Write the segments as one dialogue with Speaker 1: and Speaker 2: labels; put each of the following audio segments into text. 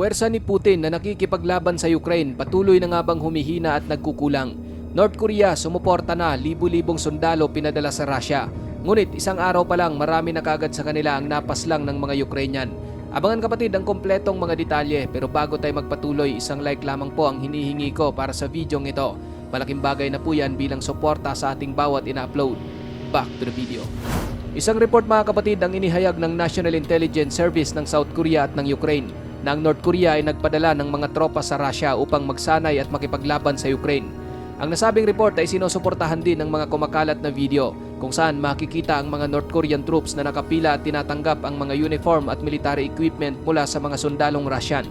Speaker 1: Puwersa ni Putin na nakikipaglaban sa Ukraine patuloy na nga bang humihina at nagkukulang. North Korea sumuporta na libu-libong sundalo pinadala sa Russia. Ngunit isang araw pa lang marami na kagad sa kanila ang napaslang ng mga Ukrainian. Abangan kapatid ang kompletong mga detalye pero bago tayo magpatuloy isang like lamang po ang hinihingi ko para sa videong ito. Malaking bagay na po yan bilang suporta sa ating bawat ina-upload. Back to the video. Isang report mga kapatid ang inihayag ng National Intelligence Service ng South Korea at ng Ukraine na ang North Korea ay nagpadala ng mga tropa sa Russia upang magsanay at makipaglaban sa Ukraine. Ang nasabing report ay sinusuportahan din ng mga kumakalat na video kung saan makikita ang mga North Korean troops na nakapila at tinatanggap ang mga uniform at military equipment mula sa mga sundalong Russian.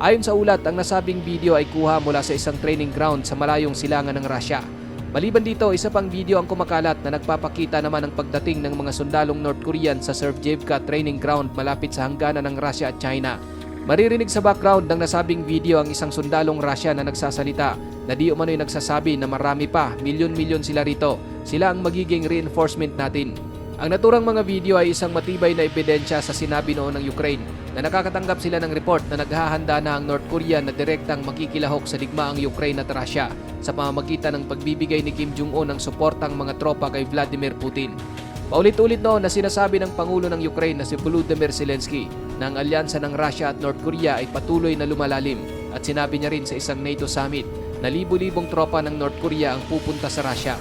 Speaker 1: Ayon sa ulat, ang nasabing video ay kuha mula sa isang training ground sa malayong silangan ng Russia. Maliban dito, isa pang video ang kumakalat na nagpapakita naman ng pagdating ng mga sundalong North Korean sa Sergeyevka training ground malapit sa hangganan ng Russia at China. Maririnig sa background ng nasabing video ang isang sundalong Russia na nagsasalita na di umano'y nagsasabi na marami pa, milyon-milyon sila rito. Sila ang magiging reinforcement natin. Ang naturang mga video ay isang matibay na ebidensya sa sinabi noon ng Ukraine na nakakatanggap sila ng report na naghahanda na ang North Korea na direktang makikilahok sa digmaang Ukraine at Russia sa pamamagitan ng pagbibigay ni Kim Jong-un ng suportang mga tropa kay Vladimir Putin. Paulit-ulit noon na sinasabi ng Pangulo ng Ukraine na si Volodymyr Zelensky na ang alyansa ng Russia at North Korea ay patuloy na lumalalim at sinabi niya rin sa isang NATO summit na libu-libong tropa ng North Korea ang pupunta sa Russia.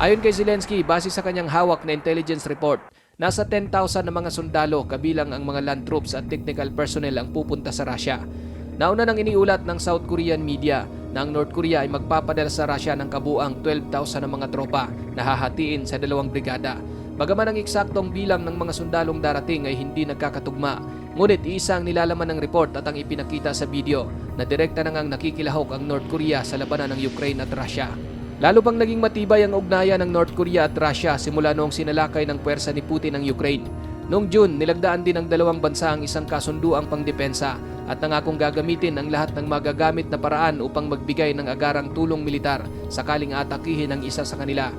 Speaker 1: Ayon kay Zelensky, base sa kanyang hawak na intelligence report, nasa 10,000 na mga sundalo kabilang ang mga land troops at technical personnel ang pupunta sa Russia. Nauna nang iniulat ng South Korean media na ang North Korea ay magpapadala sa Russia ng kabuang 12,000 na mga tropa na hahatiin sa dalawang brigada. Bagaman ang eksaktong bilang ng mga sundalong darating ay hindi nagkakatugma, ngunit isa ang nilalaman ng report at ang ipinakita sa video na direkta na ngang nakikilahok ang North Korea sa labanan ng Ukraine at Russia. Lalo pang naging matibay ang ugnayan ng North Korea at Russia simula noong sinalakay ng pwersa ni Putin ang Ukraine. Noong June, nilagdaan din ng dalawang bansa ang isang kasunduang pangdepensa at nangakong gagamitin ang lahat ng magagamit na paraan upang magbigay ng agarang tulong militar sakaling atakihin ang isa sa kanila.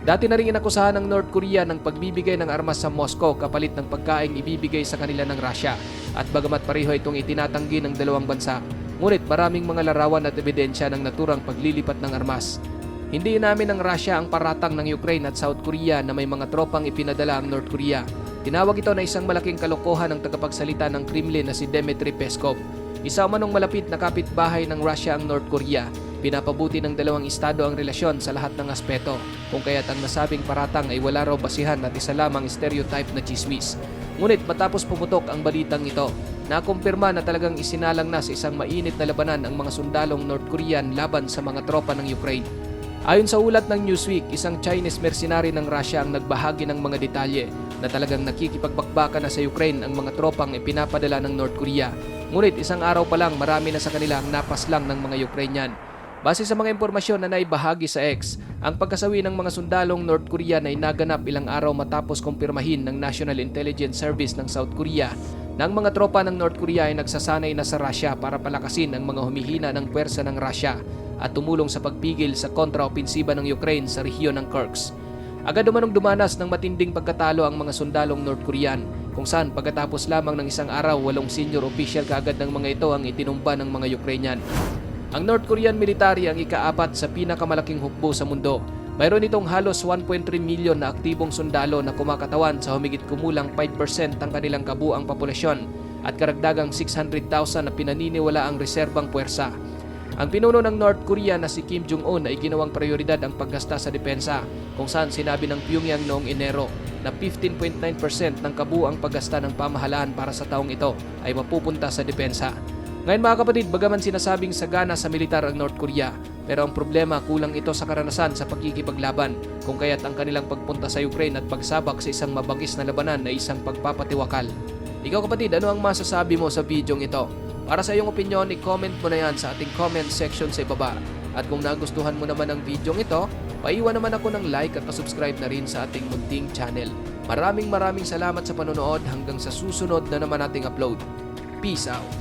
Speaker 1: Dati na rin inakusahan ng North Korea ng pagbibigay ng armas sa Moscow kapalit ng pagkaing ibibigay sa kanila ng Russia. At bagamat pareho itong itinatanggi ng dalawang bansa, ngunit maraming mga larawan at ebidensya ng naturang paglilipat ng armas. Hindi inamin ng Russia ang paratang ng Ukraine at South Korea na may mga tropang ipinadala ang North Korea. Tinawag ito na isang malaking kalokohan ng tagapagsalita ng Kremlin na si Dmitry Peskov. Isa manong malapit na kapitbahay ng Russia ang North Korea. Pinapabuti ng dalawang estado ang relasyon sa lahat ng aspeto, kung kaya't ang nasabing paratang ay wala raw basihan at isa lamang stereotype na chismis. Ngunit matapos pumutok ang balitang ito, nakumpirma na talagang isinalang na sa isang mainit na labanan ang mga sundalong North Korean laban sa mga tropa ng Ukraine. Ayon sa ulat ng Newsweek, isang Chinese mercenary ng Russia ang nagbahagi ng mga detalye na talagang nakikipagbakbaka na sa Ukraine ang mga tropang ipinapadala ng North Korea. Ngunit isang araw pa lang marami na sa kanila ang napaslang ng mga Ukrainian. Base sa mga impormasyon na naibahagi sa X, ang pagkasawi ng mga sundalong North Korean ay naganap ilang araw matapos kumpirmahin ng National Intelligence Service ng South Korea na ang mga tropa ng North Korea ay nagsasanay na sa Russia para palakasin ang mga humihina ng pwersa ng Russia at tumulong sa pagpigil sa kontraopensiba ng Ukraine sa rehiyon ng Kursk. Agad umanong dumanas ng matinding pagkatalo ang mga sundalong North Korean kung saan pagkatapos lamang ng isang araw walong senior official kaagad ng mga ito ang itinumba ng mga Ukrainian. Ang North Korean military ang ikaapat sa pinakamalaking hukbo sa mundo. Mayroon itong halos 1.3 milyon na aktibong sundalo na kumakatawan sa humigit kumulang 5% ang kanilang kabuang populasyon at karagdagang 600,000 na pinaniniwala ang reserbang puwersa. Ang pinuno ng North Korea na si Kim Jong-un ay ginawang prioridad ang paggasta sa depensa kung saan sinabi ng Pyongyang noong Enero na 15.9% ng kabuang paggasta ng pamahalaan para sa taong ito ay mapupunta sa depensa. Ngayon mga kapatid, bagaman sinasabing sagana sa militar ang North Korea, pero ang problema kulang ito sa karanasan sa pagkikipaglaban kung kaya't ang kanilang pagpunta sa Ukraine at pagsabak sa isang mabangis na labanan ay isang pagpapatiwakal. Ikaw kapatid, ano ang masasabi mo sa bidyong ito? Para sa iyong opinion, i-comment mo na yan sa ating comment section sa ibaba. At kung nagustuhan mo naman ang bidyong ito, paiwan naman ako ng like at subscribe na rin sa ating munting channel. Maraming maraming salamat sa panonood hanggang sa susunod na naman nating upload. Peace out!